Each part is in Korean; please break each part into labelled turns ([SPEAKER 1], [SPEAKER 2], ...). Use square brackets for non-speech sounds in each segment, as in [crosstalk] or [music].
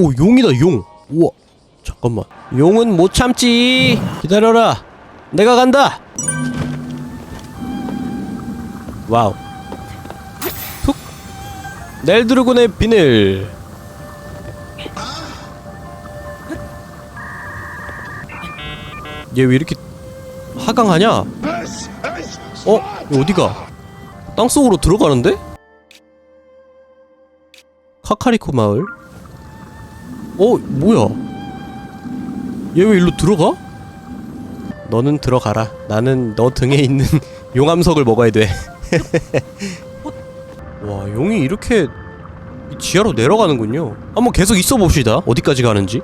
[SPEAKER 1] 오 용이다 용. 우와. 잠깐만. 용은 못 참지. 기다려라. 내가 간다. 와우. 툭. 넬드르곤의 비늘 얘 왜 이렇게 하강하냐? 어? 얘 어디가? 땅속으로 들어가는데? 카카리코 마을? 어? 뭐야? 얘 왜 일로 들어가? 너는 들어가라. 나는 너 등에 있는 [laughs] 용암석을 먹어야 돼. [laughs] 와, 용이 이렇게 이 지하로 내려가는군요. 한번 계속 있어 봅시다. 어디까지 가는지.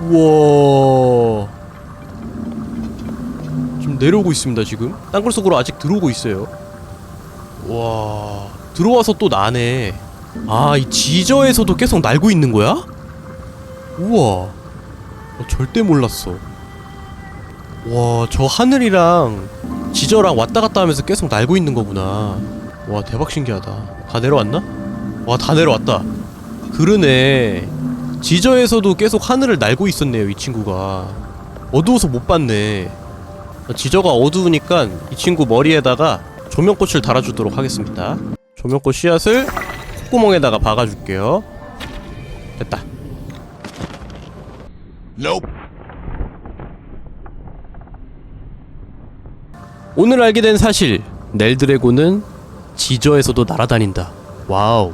[SPEAKER 1] 우와. 내려오고 있습니다, 지금. 땅굴 속으로 아직 들어오고 있어요. 와. 들어와서 또 나네. 아, 이 지저에서도 계속 날고 있는 거야? 우와. 어, 절대 몰랐어. 와, 저 하늘이랑 지저랑 왔다 갔다 하면서 계속 날고 있는 거구나. 와, 대박 신기하다. 다 내려왔나? 와, 다 내려왔다. 그러네. 지저에서도 계속 하늘을 날고 있었네요, 이 친구가. 어두워서 못 봤네. 지저가 어두우니까 이 친구 머리에다가 조명꽃을 달아주도록 하겠습니다. 조명꽃 씨앗을 콧구멍에다가 박아줄게요. 됐다.
[SPEAKER 2] Nope.
[SPEAKER 1] 오늘 알게 된 사실 넬드래곤은 지저에서도 날아다닌다 와우